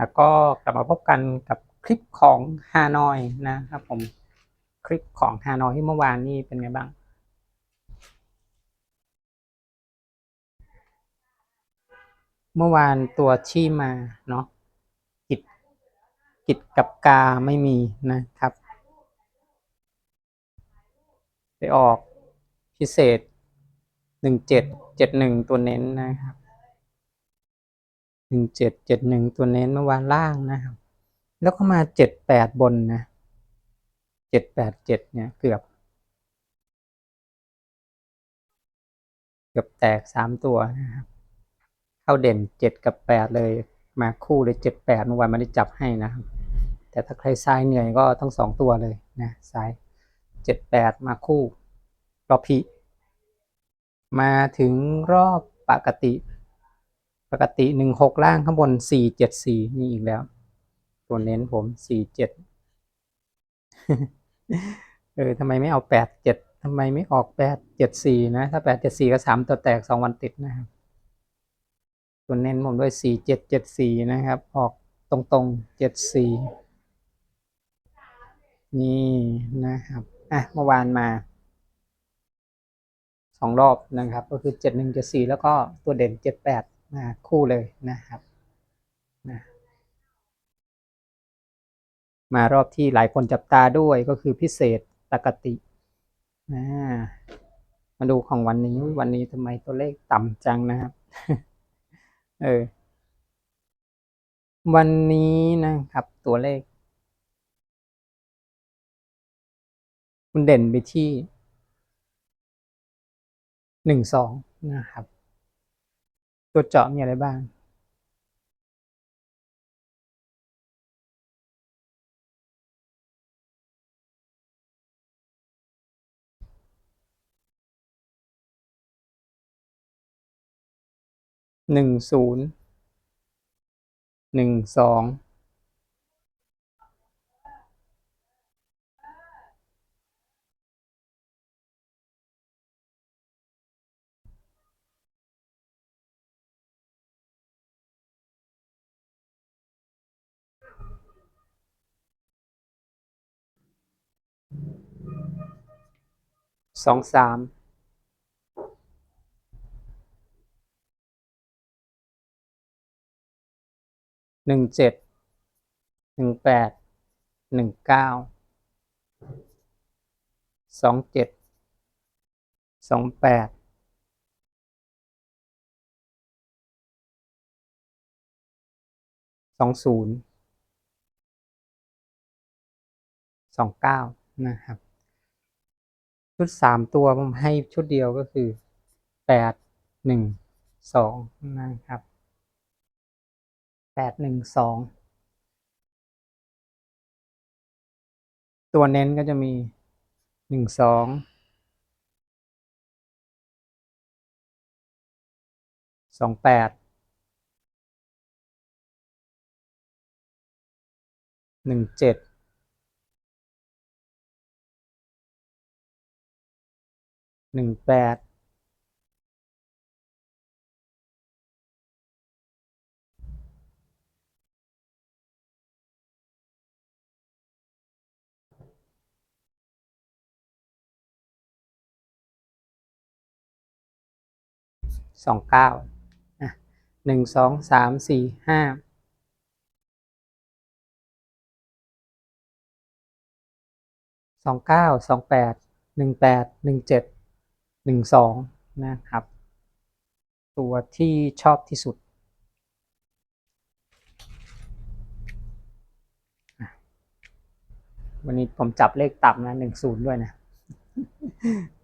แล้วก็กลับมาพบกันกับคลิปของฮานอยนะครับผมคลิปของฮานอยที่เมื่อวานนี้เป็นไงบ้าง เมื่อวานตัวชี้มาเนาะกิจกิจกับกาไม่มีนะครับ ไปออกพิเศษหนึ่งเจ็ดเจ็ดหนึ่งตัวเน้นนะครับ หนึ่งเจ็ดเจ็ดหนึ่งตัวเน้นเมื่อวานล่างนะครับ แล้วก็มาเจ็ดแปดบนนะเจ็ดแปดเจ็ดเนี่ยเกือบ เกือบแตกสามตัวนะครับ เข้าเด่นเจ็ดกับแปดเลยมาคู่เลยเจ็ดแปดเมื่อวานไม่ได้จับให้นะครับ แต่ถ้าใครซ้ายเหนื่อยก็ทั้งสองตัวเลยนะซ้ายเจ็ดแปดมาคู่รอบพีมาถึงรอบปกติ ปกติหนึ่งหกล่างข้างบนสี่เจ็ดสี่นี่อีกแล้ว ตัวเน้นผมสี่เจ็ดเออทำไมไม่เอาแปดเจ็ดทำไมไม่ออกแปดเจ็ดสี่นะ ถ้าแปดเจ็ดสี่ก็สามตัวแตกสองวันติดนะครับ ตัวเน้นผมด้วยสี่เจ็ดเจ็ดสี่นะครับ ออกตรงๆเจ็ดสี่นี่นะครับอะเมื่อวานมาสองรอบนะครับ ก็คือเจ็ดหนึ่งเจ็ดสี่แล้วก็ตัวเด่นเจ็ดแปด มาคู่เลยนะครับนะมารอบที่หลายคนจับตาด้วยก็คือพิเศษปกตินะมาดูของวันนี้วันนี้ทำไมตัวเลขต่ำจังนะครับ เออ วันนี้นะครับตัวเลข มันเด่นไปที่หนึ่งสองนะครับ ตัวเจาะมีอะไรบ้างหนึ่งศูนย์หนึ่งสอง สองสามหนึ่งเจ็ดหนึ่งแปดหนึ่งเก้าสองเจ็ดสองแปดสองศูนย์สองเก้า นะครับ ชุดสามตัวผมให้ชุดเดียวก็คือแปดหนึ่งสองนะครับแปดหนึ่งสองตัวเน้นก็จะมีหนึ่งสองสองแปดหนึ่งเจ็ด หนึ่งแปดสองเก้าหนึ่งสองสามสี่ห้าสองเก้าสองแปดหนึ่งแปดหนึ่งเจ็ด หนึ่งสองนะครับ ตัวที่ชอบที่สุด วันนี้ผมจับเลขต่ำนะหนึ่งศูนย์ด้วยนะ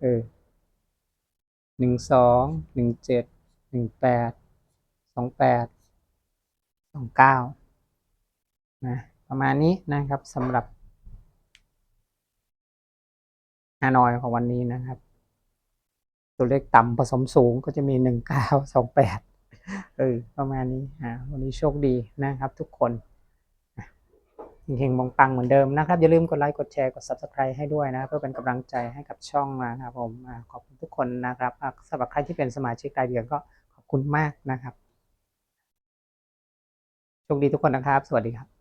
เออหนึ่งสองหนึ่งเจ็ดหนึ่งแปดสองแปดสองเก้านะประมาณนี้นะครับสำหรับฮานอยของวันนี้นะครับ ตัวเลขต่ำผสมสูงก็จะมีหนึ่งเก้าสองแปดเออประมาณนี้อ่าวันนี้โชคดีนะครับทุกคนเฮงมองปังเหมือนเดิมนะครับ อย่าลืมกดไลค์กดแชร์กด subscribe ให้ด้วยนะ เพื่อเป็นกำลังใจให้กับช่องนะครับผมขอบคุณทุกคนนะครับอ่าสำหรับใครที่เป็นสมาชิกรายเดือนก็ขอบคุณมากนะครับโชคดีทุกคนนะครับ สวัสดีครับ